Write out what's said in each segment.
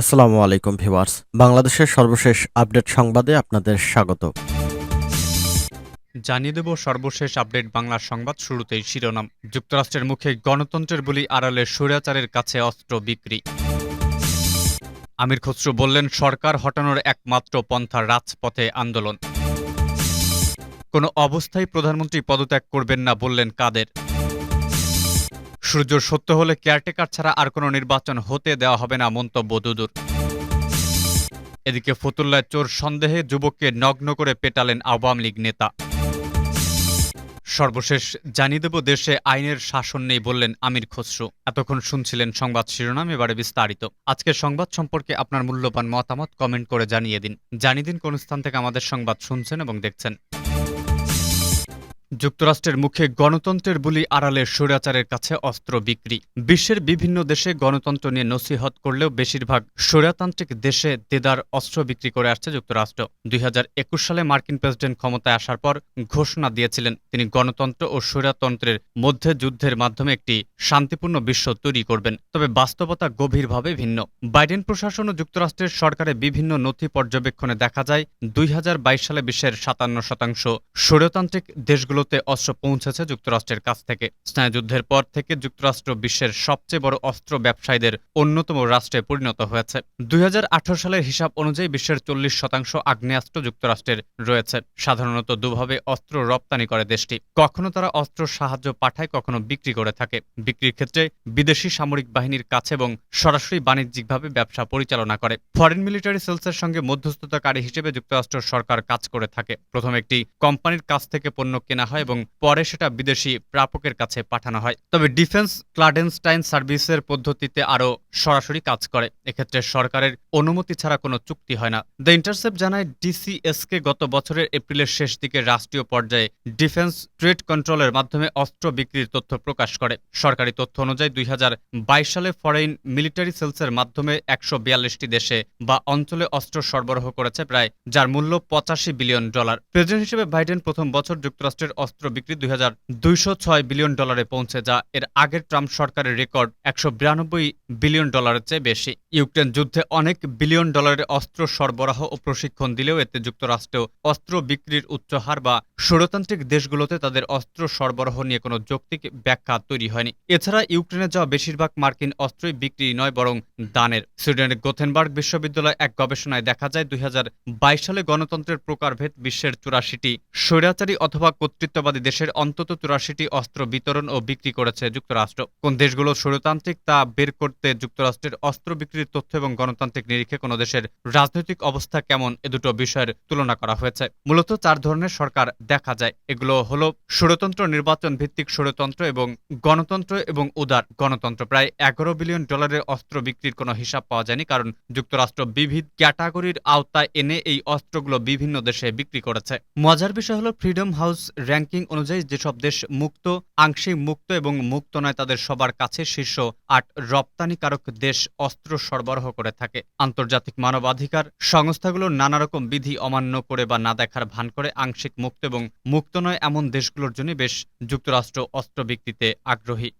আসসালামু আলাইকুম ভিউয়ার্স। বাংলাদেশের সর্বশেষ আপডেট সংবাদে আপনাদের স্বাগত। জানিয়ে দেব সর্বশেষ আপডেট বাংলা সংবাদ শুরুতেই শিরোনাম। যুক্তরাষ্ট্রের মুখে গণতন্ত্রের বলি আড়ালে স্বৈরাচারের কাছে অস্ত্র বিক্রি। আমির খসরু বললেন, সরকার হটানোর একমাত্র পন্থা রাজপথে আন্দোলন। কোনো অবস্থায় প্রধানমন্ত্রী পদত্যাগ করবেন না বললেন কাদের। সূর্য সত্য হলে কেয়ারটেকার ছাড়া আর কোনো নির্বাচন হতে দেওয়া হবে না মন্তব্য দুদুর। এদিকে ফতুল্লায় চোর সন্দেহে যুবককে নগ্ন করে পেটালেন আওয়ামী লীগ নেতা। সর্বশেষ জানিয়ে দেব, দেশে আইনের শাসন নেই বললেন আমির খসরু। এতক্ষণ শুনছিলেন সংবাদ শিরোনাম, এবারে বিস্তারিত। আজকের সংবাদ সম্পর্কে আপনার মূল্যবান মতামত কমেন্ট করে জানিয়ে দিন। জানিয়ে দিন কোন স্থান থেকে আমাদের সংবাদ শুনছেন এবং দেখছেন। যুক্তরাষ্ট্রের মুখে গণতন্ত্রের বুলি আড়ালে স্বৈরাচারের কাছে অস্ত্র বিক্রি। বিশ্বের বিভিন্ন দেশে গণতন্ত্র নিয়ে নসিহত করলেও বেশিরভাগ স্বৈরাতান্ত্রিক দেশে দেদার অস্ত্র বিক্রি করে আসছে যুক্তরাষ্ট্র। দুই হাজার একুশ সালে মার্কিন প্রেসিডেন্ট ক্ষমতায় আসার পর ঘোষণা দিয়েছিলেন, তিনি গণতন্ত্র ও স্বৈরাতন্ত্রের মধ্যে যুদ্ধের মাধ্যমে একটি শান্তিপূর্ণ বিশ্ব তৈরি করবেন। তবে বাস্তবতা গভীরভাবে ভিন্ন। বাইডেন প্রশাসন ও যুক্তরাষ্ট্রের সরকারের বিভিন্ন নথি পর্যবেক্ষণে দেখা যায়, দুই হাজার বাইশ সালে বিশ্বের সাতান্ন শতাংশ স্বৈরতান্ত্রিক দেশগুলোতে অস্ত্র পৌঁছেছে যুক্তরাষ্ট্রের কাছ থেকে। স্নায়ুযুদ্ধের পর থেকে যুক্তরাষ্ট্র বিশ্বের সবচেয়ে বড় অস্ত্র ব্যবসায়ীদের অন্যতম রাষ্ট্রে পরিণত হয়েছে। দুই সালের হিসাব অনুযায়ী বিশ্বের চল্লিশ শতাংশ আগ্নেয়াস্ত্র যুক্তরাষ্ট্রের রয়েছে। সাধারণত দুভাবে অস্ত্র রপ্তানি করে দেশটি। কখনো তারা অস্ত্র সাহায্য পাঠায়, কখনো বিক্রি করে থাকে। বিক্রির ক্ষেত্রে বিদেশি সামরিক বাহিনীর কাছে এবং সরাসরি বাণিজ্যিকভাবে ব্যবসা পরিচালনা করে। ফরেন মিলিটারি সেলসের সঙ্গে মধ্যস্থতাকারী হিসেবে যুক্তরাষ্ট্র সরকার কাজ করে থাকে। প্রথম একটি কোম্পানির কাছ থেকে পণ্য কেনা হয় এবং পরে সেটা বিদেশি প্রাপকের কাছে পাঠানো হয়। তবে ডিফেন্স ক্লাডেনস্টাইন সার্ভিসের পদ্ধতিতে আরও সরাসরি কাজ করে। এক্ষেত্রে সরকারের অনুমতি ছাড়া কোনো চুক্তি হয় না। দ্য ইন্টারসেপ্ট জানায়, ডিসিএসকে গত বছরের এপ্রিলের শেষ দিকে রাষ্ট্রীয় পর্যায়ে ডিফেন্স ট্রেড কন্ট্রোলের মাধ্যমে অস্ত্র বিক্রির তথ্য প্রকাশ করে। সরকারি তথ্য অনুযায়ী দুই হাজার বাইশ সালে ফরেন মিলিটারি সেলসের মাধ্যমে একশো বিয়াল্লিশটি দেশে বা অঞ্চলে অস্ত্র সরবরাহ করেছে প্রায়, যার মূল্য পঁচাশি বিলিয়ন ডলার। প্রেসিডেন্ট হিসেবে বাইডেন প্রথম বছর যুক্তরাষ্ট্রের অস্ত্র বিক্রি দুই ছয় বিলিয়ন ডলারে পৌঁছে, যা এর আগের ট্রাম্প সরকারের রেকর্ড একশো বিরানব্বই বিলিয়ন ডলারের চেয়ে বেশি। ইউক্রেন যুদ্ধে অনেক বিলিয়ন ডলারের অস্ত্র সরবরাহ ও প্রশিক্ষণ দিলেও এতে যুক্তরাষ্ট্র অস্ত্র বিক্রির উচ্চ হার বা ষড়তান্ত্রিক দেশগুলোতে তাদের অস্ত্র সরবরাহ নিয়ে কোনো যৌক্তিক ব্যাখ্যা তৈরি হয়নি। এছাড়া ইউক্রেনে যাওয়া বেশিরভাগ মার্কিন অস্ত্রই বিক্রি নয়, বরং দানের। সুইডেনের গোথেনবার্গ বিশ্ববিদ্যালয় এক গবেষণায় দেখা যায়, দুই হাজার বাইশ সালে গণতন্ত্রের প্রকারভেদ বিশ্বের চুরাশিটি স্বৈরাচারী অথবা কর্তৃত্ববাদী দেশের অন্তত চুরাশিটি অস্ত্র বিতরণ ও বিক্রি করেছে যুক্তরাষ্ট্র। কোন দেশগুলো স্বৈরতান্ত্রিক তা বের করতে যুক্তরাষ্ট্রের অস্ত্র বিক্রির তথ্য এবং গণতান্ত্রিক নিরিখে কোনো দেশের রাজনৈতিক অবস্থা কেমন এ দুটো বিষয়ের তুলনা করা হয়েছে। মূলত চার ধরনের সরকার দেখা যায়। এগুলো হলো ষড়তন্ত্র নির্বাচন ভিত্তিক ষড়তন্ত্র এবং গণতন্ত্র এবং উদার গণতন্ত্র। প্রায় এগারো বিলিয়ন ডলারের অস্ত্র বিক্রির কোনো হিসাব পাওয়া যায়নি কারণ যুক্তরাষ্ট্র বিবিধ ক্যাটাগরির আওতায় এনে এই অস্ত্রগুলো বিভিন্ন দেশে বিক্রি করেছে। মজার বিষয় হলো ফ্রিডম হাউস র্যাঙ্কিং অনুযায়ী যেসব দেশ মুক্ত, আংশিক মুক্ত এবং মুক্ত নয়, তাদের সবার কাছে শীর্ষ আট রপ্তানিকারক দেশ অস্ত্র সরবরাহ করে থাকে। আন্তর্জাতিক মানবাধিকার সংস্থাগুলো নানা রকম বিধি অমান্য করে বা না দেখার ভান করে। আংশিক মুক্ত এবং মুক্ত নয়, এমন দেশগুলোর জন্য বেশ যুক্তরাষ্ট্র অস্ত্র বিক্রিতে আগ্রহী।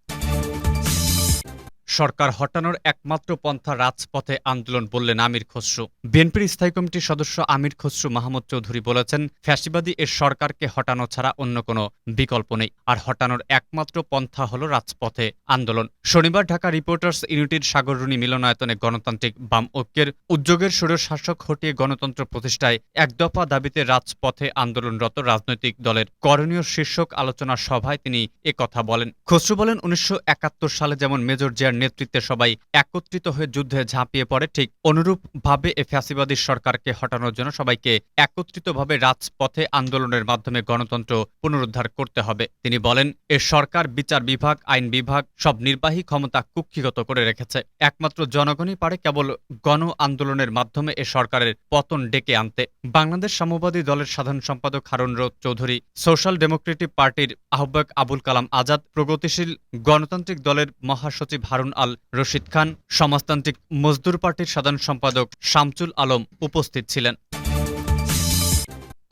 সরকার হটানোর একমাত্র পন্থা রাজপথে আন্দোলন বললেন আমির খসরু। বিএনপির স্থায়ী কমিটির সদস্য আমির খসরু মাহমুদ চৌধুরী বলেছেন, ফ্যাসিবাদী এর সরকারকে হটানো ছাড়া অন্য কোনো বিকল্প নেই। আর হটানোর একমাত্র পন্থা হল রাজপথে আন্দোলন। শনিবার ঢাকা রিপোর্টার্স ইউনিটির সাগররুনি মিলনায়তনে গণতান্ত্রিক বাম ঐক্যের উদ্যোগের শাসক হটিয়ে গণতন্ত্র প্রতিষ্ঠায় এক দফা দাবিতে রাজপথে আন্দোলনরত রাজনৈতিক দলের করণীয় শীর্ষক আলোচনা সভায় তিনি কথা বলেন। খসরু বলেন, উনিশশো একাত্তর সালে যেমন মেজর জিয়ার নেতৃত্বে সবাই একত্রিত হয়ে যুদ্ধে ঝাঁপিয়ে পড়ে। ঠিক অনুরূপভাবে এ ফ্যাসিবাদী সরকারকে হটানোর জন্য সবাইকে একত্রিতভাবে রাজপথে আন্দোলনের মাধ্যমে গণতন্ত্র পুনরুদ্ধার করতে হবে। তিনি বলেন, এ সরকার, বিচার বিভাগ, আইন বিভাগ সব নির্বাহী ক্ষমতা কুক্ষিগত করে রেখেছে। একমাত্র জনগণই পারে কেবল গণ আন্দোলনের মাধ্যমে এ সরকারের পতন ডেকে আনতে। বাংলাদেশ সাম্যবাদী দলের সাধারণ সম্পাদক হারুন রোদ চৌধুরী, সোশ্যাল ডেমোক্রেটিক পার্টির আহ্বায়ক আবুল কালাম আজাদ, প্রগতিশীল গণতান্ত্রিক দলের মহাসচিব হারুন আল রশিদ খান সমাজতান্ত্রিক মজদুর পার্টির সাধারণ সম্পাদক শামচুল আলম উপস্থিত ছিলেন।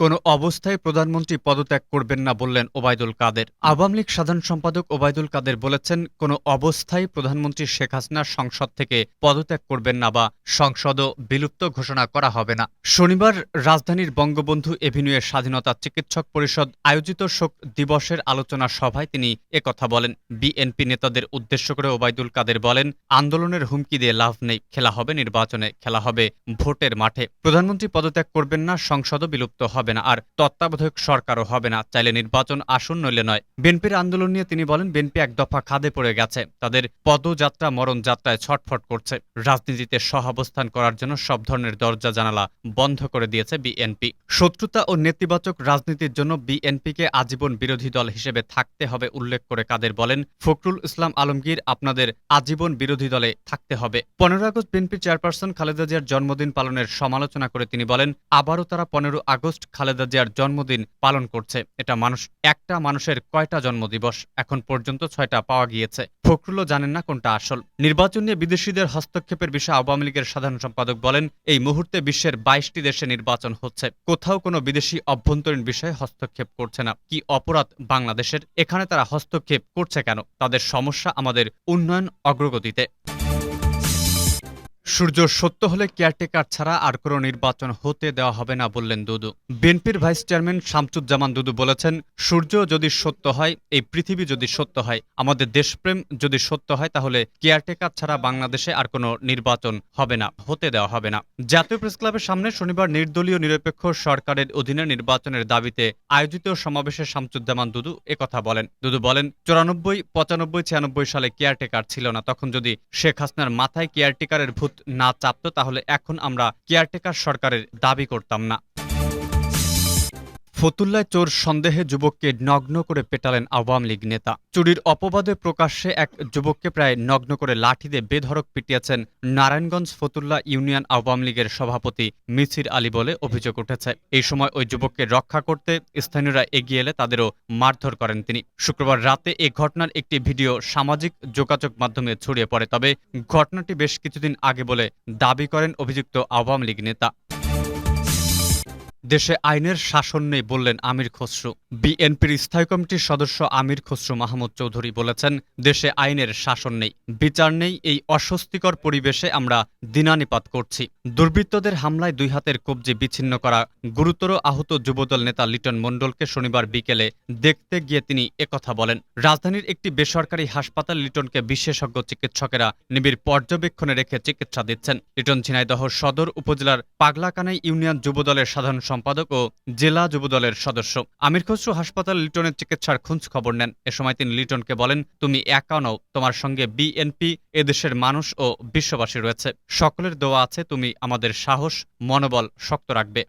কোনো অবস্থায় প্রধানমন্ত্রী পদত্যাগ করবেন না বললেন ওবায়দুল কাদের। আওয়ামী লীগ সাধারণ সম্পাদক ওবায়দুল কাদের বলেছেন, কোনো অবস্থায় প্রধানমন্ত্রী শেখ হাসিনা সংসদ থেকে পদত্যাগ করবেন না বা সংসদও বিলুপ্ত ঘোষণা করা হবে না। শনিবার রাজধানীর বঙ্গবন্ধু এভিনিউয়ে স্বাধীনতা চিকিৎসক পরিষদ আয়োজিত শোক দিবসের আলোচনা সভায় তিনি একথা বলেন। বিএনপি নেতাদের উদ্দেশ্য করে ওবায়দুল কাদের বলেন, আন্দোলনের হুমকি দিয়ে লাভ নেই, খেলা হবে, নির্বাচনে খেলা হবে, ভোটের মাঠে। প্রধানমন্ত্রী পদত্যাগ করবেন না, সংসদও বিলুপ্ত হবে। না, আর তত্ত্বাবধায়ক সরকারও হবে না। চাইলে নির্বাচন আসুন নইলে নয়। বিএনপির আন্দোলন নিয়ে তিনি বলেন, বিএনপি এক দফা খাদে পড়ে গেছে। তাদের পদযাত্রা, মরণ যাত্রায় ছটফট করছে। রাজনীতিতে সহাবস্থান করার জন্য সব ধরনের দরজা জানালা বন্ধ করে দিয়েছে বিএনপি। শত্রুতা ও নেতিবাচক রাজনীতির জন্য বিএনপিকে আজীবন বিরোধী দল হিসেবে থাকতে হবে উল্লেখ করে কাদের বলেন, ফখরুল ইসলাম আলমগীর, আপনাদের আজীবন বিরোধী দলে থাকতে হবে। পনেরো আগস্ট বিএনপি চেয়ারপারসন খালেদা জিয়ার জন্মদিন পালনের সমালোচনা করে তিনি বলেন, আবারও তারা পনেরো আগস্ট খালেদা জিয়ার জন্মদিন পালন করছে। এটা মানুষ, একটা মানুষের কয়টা জন্মদিবস? এখন পর্যন্ত ছয়টা পাওয়া গিয়েছে। ফখরুলও জানেন না কোনটা আসল। নির্বাচন নিয়ে বিদেশিদের হস্তক্ষেপের বিষয়ে আওয়ামী লীগের সাধারণ সম্পাদক বলেন, এই মুহূর্তে বিশ্বের বাইশটি দেশে নির্বাচন হচ্ছে। কোথাও কোনো বিদেশি অভ্যন্তরীণ বিষয়ে হস্তক্ষেপ করছে না। কি অপরাধ বাংলাদেশের? এখানে তারা হস্তক্ষেপ করছে কেন? তাদের সমস্যা আমাদের উন্নয়ন অগ্রগতিতে। সূর্য সত্য হলে কেয়ারটেকার ছাড়া আর কোনো নির্বাচন হতে দেওয়া হবে না বললেন দুদু। বিএনপির ভাইস চেয়ারম্যান শামসুজ্জামান দুদু বলেছেন, সূর্য যদি সত্য হয়, এই পৃথিবী যদি সত্য হয়, আমাদের দেশপ্রেম যদি সত্য হয়, তাহলে কেয়ারটেকার ছাড়া বাংলাদেশে আর কোনো নির্বাচন হবে না, হতে দেওয়া হবে না। জাতীয় প্রেস ক্লাবের সামনে শনিবার নির্দলীয় নিরপেক্ষ সরকারের অধীনে নির্বাচনের দাবিতে আয়োজিত সমাবেশে শামসুজ্জামান দুদু একথা বলেন। দুদু বলেন, চুরানব্বই, পঁচানব্বই, ছিয়ানব্বই সালে কেয়ারটেকার ছিল না, তখন যদি শেখ হাসিনার মাথায় কেয়ারটেকারের ভূত না চাপত তাহলে এখন আমরা কেয়ারটেকার সরকারের দাবি করতাম না। ফতুল্লায় চোর সন্দেহে যুবককে নগ্ন করে পেটালেন আওয়ামী লীগ নেতা। চুরির অপবাদে প্রকাশ্যে এক যুবককে প্রায় নগ্ন করে লাঠি দিয়ে বেধড়ক পিটিয়েছেন নারায়ণগঞ্জ ফতুল্লা ইউনিয়ন আওয়ামী লীগের সভাপতি মিছির আলী বলে অভিযোগ উঠেছে। এই সময় ওই যুবককে রক্ষা করতে স্থানীয়রা এগিয়ে এলে তাদেরও মারধর করেন তিনি। শুক্রবার রাতে এই ঘটনার একটি ভিডিও সামাজিক যোগাযোগ মাধ্যমে ছড়িয়ে পড়ে। তবে ঘটনাটি বেশ কিছুদিন আগে বলে দাবি করেন অভিযুক্ত আওয়ামী লীগ নেতা। দেশে আইনের শাসন নেই বললেন আমির খসরু। বিএনপির স্থায়ী কমিটির সদস্য আমির খসরু মাহমুদ চৌধুরী বলেছেন, দেশে আইনের শাসন নেই, বিচার নেই, এই অস্বস্তিকর পরিবেশে আমরা দিনানিপাত করছি। দুর্বৃত্তদের হামলায় দুই হাতের কবজি বিচ্ছিন্ন করা গুরুতর আহত যুবদল নেতা লিটন মণ্ডলকে শনিবার বিকেলে দেখতে গিয়ে তিনি একথা বলেন। রাজধানীর একটি বেসরকারি হাসপাতাল লিটনকে বিশেষজ্ঞ চিকিৎসকেরা নিবিড় পর্যবেক্ষণে রেখে চিকিৎসা দিচ্ছেন। লিটন ঝিনাইদহ সদর উপজেলার পাগলাকানাই ইউনিয়ন যুবদলের সাধারণ সম্পাদক ও জেলা যুবদলের সদস্য। আমির খসরু হাসপাতাল লিটনের চিকিৎসার খোঁজ খবর নেন। এ সময় তিনি লিটনকে বলেন, তুমি একা নও, তোমার সঙ্গে বিএনপি এদেশের মানুষ ও বিশ্ববাসী রয়েছে। সকলের দোয়া আছে, তুমি আমাদের সাহস, মনোবল শক্ত রাখবে।